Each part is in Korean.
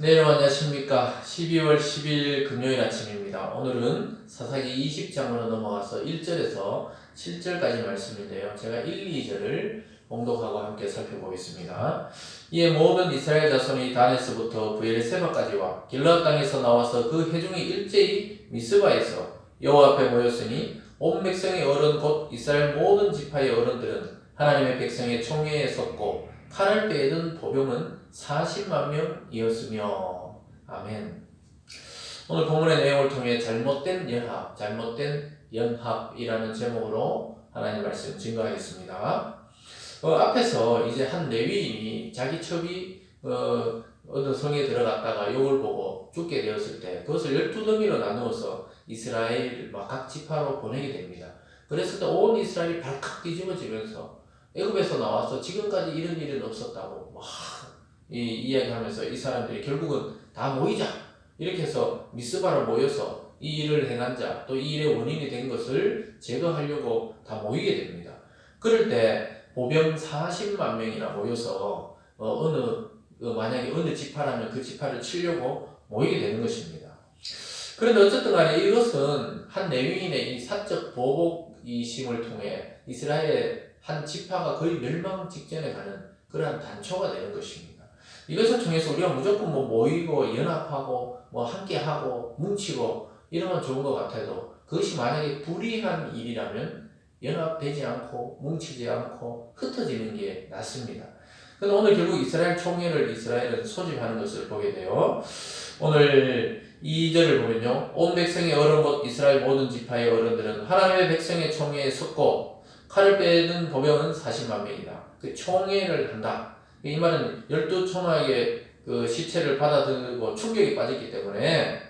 네, 여러분 안녕하십니까. 12월 10일 금요일 아침입니다. 오늘은 사사기 20장으로 넘어가서 1절에서 7절까지 말씀인데요. 제가 1, 2절을 봉독하고 함께 살펴보겠습니다. 이에 모든 이스라엘 자손이 단에서부터 부엘세바까지와 길라 땅에서 나와서 그 회중이 일제히 미스바에서 여호와 앞에 모였으니 온 백성의 어른 곧 이스라엘 모든 지파의 어른들은 하나님의 백성의 총회에 섰고 칼을 빼든 보병은 40만 명이었으며 아멘. 오늘 본문의 내용을 통해 잘못된 연합, 잘못된 연합이라는 제목으로 하나님 말씀 증거하겠습니다. 어, 앞에서 이제 한 레위인이 자기 첩이 어, 어느 성에 들어갔다가 욕을 보고 죽게 되었을 때 그것을 12더미로 나누어서 이스라엘 막 각 지파로 보내게 됩니다. 때온 이스라엘이 발칵 뒤집어지면서 애굽에서 나와서 지금까지 이런 일은 없었다고 막 이, 이야기하면서 이 사람들이 결국은 다 모이자 이렇게 해서 미스바로 모여서 이 일을 행한 자또 이 일의 원인이 된 것을 제거하려고 다 모이게 됩니다. 그럴 때 보병 40만 명이나 모여서 어, 느 어, 만약에 어느 지파라면 그 지파를 치려고 모이게 되는 것입니다. 그런데 어쨌든 간에 이것은 한 레위인의 이 사적 보복이심을 통해 이스라엘의 한 지파가 거의 멸망 직전에 가는 그러한 단초가 되는 것입니다. 이것을 통해서 우리가 무조건 뭐 모이고 연합하고 뭐 함께하고 뭉치고 이러면 좋은 것 같아도 그것이 만약에 불의한 일이라면 연합되지 않고 뭉치지 않고 흩어지는 게 낫습니다. 근데 오늘 결국 이스라엘 총회를 이스라엘은 소집하는 것을 보게 돼요. 오늘 2절을 보면요. 온 백성의 어른 곧 이스라엘 모든 지파의 어른들은 하나님의 백성의 총회에 섰고 칼을 빼는 보병은 40만 명이다. 그 총회를 한다. 이 말은 열두 총학의 그 시체를 받아들고 충격이 빠졌기 때문에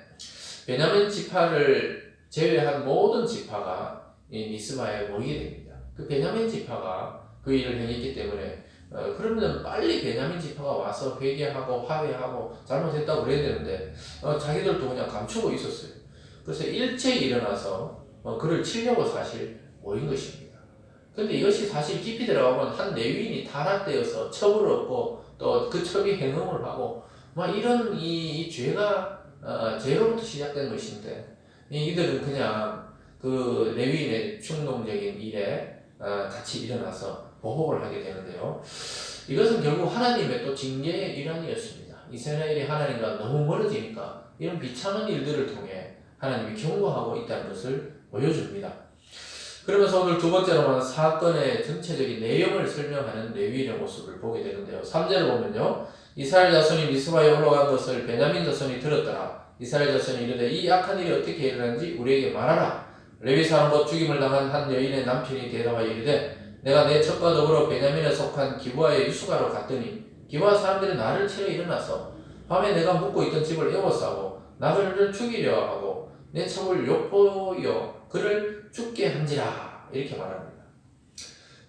베냐민 지파를 제외한 모든 지파가 이 미스바에 모이게 됩니다. 그 베냐민 지파가 그 일을 행했기 때문에 어, 그러면 빨리 베냐민 지파가 와서 회개하고 화해하고 잘못했다고 그래야 되는데 어, 자기들도 그냥 감추고 있었어요. 그래서 일체히 일어나서 어, 그를 치려고 사실 모인 것입니다. 근데 이것이 사실 깊이 들어가면 한 레위인이 타락되어서 첩을 얻고 또 그 첩이 행음을 하고 막 이런 이, 이 죄가 어, 죄로부터 시작된 것인데 이, 이들은 그냥 그 레위인의 충동적인 일에 어, 같이 일어나서 보복을 하게 되는데요. 이것은 결국 하나님의 또 징계의 일환이었습니다. 이스라엘이 하나님과 너무 멀어지니까 이런 비참한 일들을 통해 하나님이 경고하고 있다는 것을 보여줍니다. 그러면서 오늘 두 번째로는 사건의 전체적인 내용을 설명하는 레위인의 모습을 보게 되는데요. 3절을 보면요. 이스라엘 자손이 미스바에 올라간 것을 베냐민 자손이 들었더라. 이스라엘 자손이 이르되 이 악한 일이 어떻게 일어난지 우리에게 말하라. 레위 사람 곧 죽임을 당한 한 여인의 남편이 대답하여 이르되 내가 내 첩과 더불어 베냐민에 속한 기부아의 유수가로 갔더니 기부아 사람들이 나를 치러 일어나서 밤에 내가 묵고 있던 집을 에워싸고 나그네를 죽이려 하고 내 첩을 욕보여 그를 죽게 한지라 이렇게 말합니다.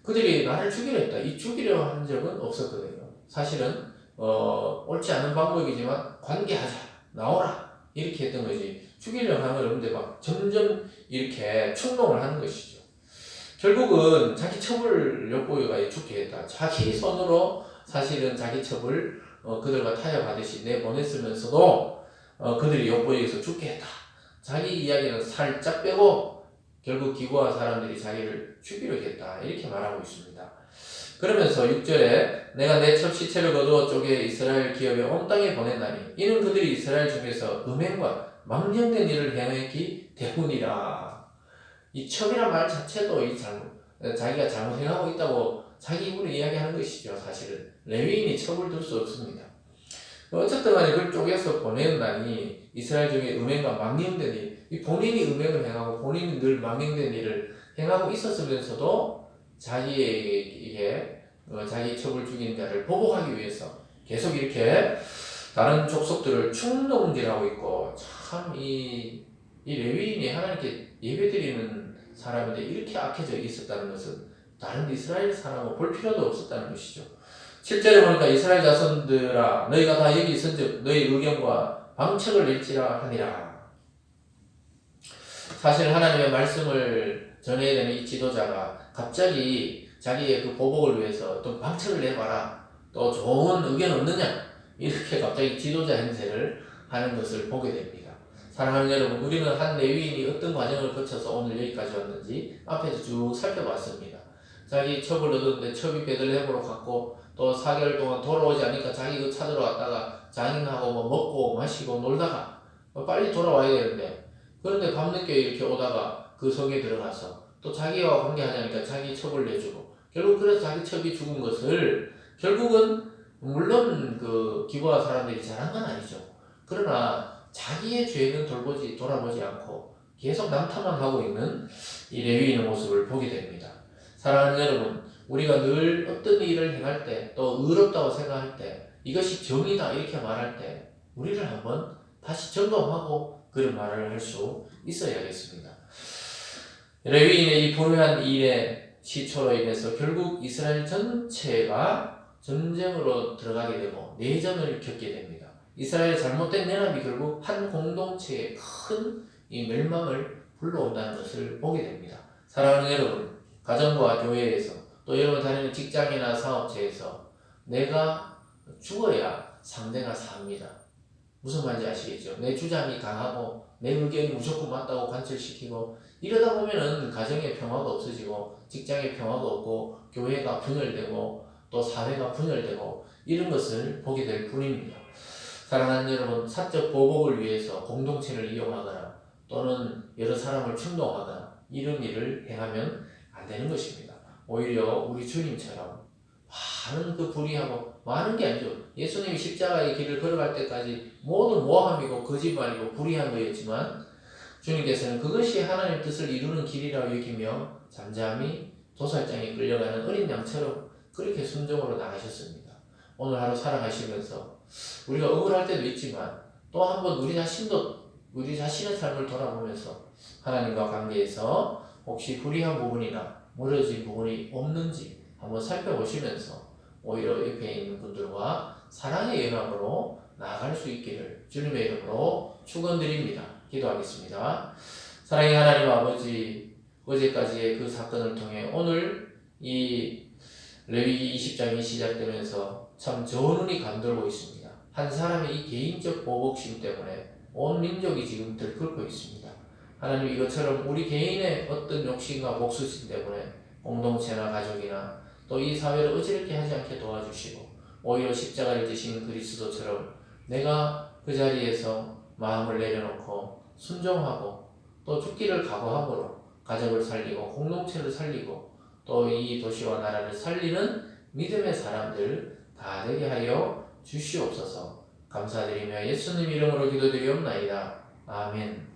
그들이 나를 죽이려 했다. 이 죽이려 한 적은 없었거든요. 사실은 어, 옳지 않은 방법이지만 관계하자 나오라 이렇게 했던 거지 죽이려 하는 건 없는데 막 점점 이렇게 충동을 하는 것이죠. 결국은 자기 첩을 욕보이가 죽게 했다. 자기 손으로 사실은 자기 첩을 어, 그들과 타협하듯이 내보냈으면서도 어, 그들이 욕보이에서 죽게 했다. 자기 이야기는 살짝 빼고 결국 기구한 사람들이 자기를 죽이려 했다. 이렇게 말하고 있습니다. 그러면서 6절에 내가 내첩 시체를 거두어 쪼개 이스라엘 기업에 온 땅에 보낸다니 이는 그들이 이스라엘 중에서 음행과 망령된 일을 행했기 때문이라. 이 첩이란 말 자체도 이 잘못, 자기가 잘못 행하고 있다고 자기 입으로 이야기하는 것이죠. 사실은 레위인이 첩을 둘수 없습니다. 어쨌든 간에 그걸 쪼개서 보낸다니 이스라엘 중에 음행과 망령된 일, 이 본인이 음행을 행하고 본인이 늘 망령된 일을 행하고 있었으면서도 자기에게 어, 자기 첩을 죽인 자를 보복하기 위해서 계속 이렇게 다른 족속들을 충동질하고 있고 참 이 이 레위인이 하나님께 예배드리는 사람인데 이렇게 악해져 있었다는 것은 다른 이스라엘 사람은 볼 필요도 없었다는 것이죠. 7절에 보니까 이스라엘 자손들아 너희가 다 여기 있은즉 너희 의견과 방책을 낼지라 하니라. 사실 하나님의 말씀을 전해야 되는 이 지도자가 갑자기 자기의 그 보복을 위해서 또 방책을 내봐라. 또 좋은 의견 없느냐? 이렇게 갑자기 지도자 행세를 하는 것을 보게 됩니다. 사랑하는 여러분, 우리는 한 레위인이 어떤 과정을 거쳐서 오늘 여기까지 왔는지 앞에서 쭉 살펴봤습니다. 자기 첩을 얻었는데 첩이 베들레헴으로 갔고 또 4개월 동안 돌아오지 않으니까 자기 그 찾으러 왔다가 장인하고 뭐 먹고 마시고 놀다가 뭐 빨리 돌아와야 되는데 그런데 밤늦게 이렇게 오다가 그 성에 들어가서 또 자기와 관계하자니까 자기 첩을 내주고 결국 그래서 자기 첩이 죽은 것을 결국은 물론 그 기부한 사람들이 잘한 건 아니죠. 그러나 자기의 죄는 돌보지 돌아보지 않고 계속 남탓만 하고 있는 이 레위인의 모습을 보게 됩니다. 사랑하는 여러분, 우리가 늘 어떤 일을 행할 때 또 의롭다고 생각할 때 이것이 정의다 이렇게 말할 때 우리를 한번 다시 점검하고 그런 말을 할 수 있어야겠습니다. 레위인의 이 불행한 일의 시초로 인해서 결국 이스라엘 전체가 전쟁으로 들어가게 되고 내전을 겪게 됩니다. 이스라엘의 잘못된 연합이 결국 한 공동체의 큰 이 멸망을 불러온다는 것을 보게 됩니다. 사랑하는 여러분, 가정과 교회에서 또 여러분 다니는 직장이나 사업체에서 내가 죽어야 상대가 삽니다. 무슨 말인지 아시겠죠? 내 주장이 강하고 내 의견이 무조건 맞다고 관철시키고 이러다 보면은 가정의 평화가 없어지고 직장의 평화가 없고 교회가 분열되고 또 사회가 분열되고 이런 것을 보게 될 뿐입니다. 사랑하는 여러분, 사적 보복을 위해서 공동체를 이용하거나 또는 여러 사람을 충동하거나 이런 일을 행하면 안 되는 것입니다. 오히려 우리 주님처럼 많은 그 불의하고 많은 게 아니죠. 예수님이 십자가의 길을 걸어갈 때까지 모두 모함이고 거짓말이고 불의한 거였지만 주님께서는 그것이 하나님의 뜻을 이루는 길이라고 여기며 잠잠히 도살장에 끌려가는 어린 양처럼 그렇게 순종으로 나가셨습니다. 오늘 하루 살아가시면서 우리가 억울할 때도 있지만 또 한 번 우리 자신도 우리 자신의 삶을 돌아보면서 하나님과 관계에서 혹시 불의한 부분이나 무너진 부분이 없는지 한번 살펴보시면서 오히려 옆에 있는 분들과 사랑의 연합으로 나아갈 수 있기를 주님의 이름으로 축원드립니다. 기도하겠습니다. 사랑의 하나님 아버지 어제까지의 그 사건을 통해 오늘 이 레위기 20장이 시작되면서 참 저눈이 감돌고 있습니다. 한 사람의 이 개인적 보복심 때문에 온 민족이 지금 들끓고 있습니다. 하나님 이것처럼 우리 개인의 어떤 욕심과 복수심 때문에 공동체나 가족이나 또 이 사회를 어지럽게 하지 않게 도와주시고 오히려 십자가를 지신 그리스도처럼 내가 그 자리에서 마음을 내려놓고 순종하고 또 죽기를 각오함으로 가족을 살리고 공동체를 살리고 또 이 도시와 나라를 살리는 믿음의 사람들 다 되게 하여 주시옵소서 감사드리며 예수님 이름으로 기도드리옵나이다. 아멘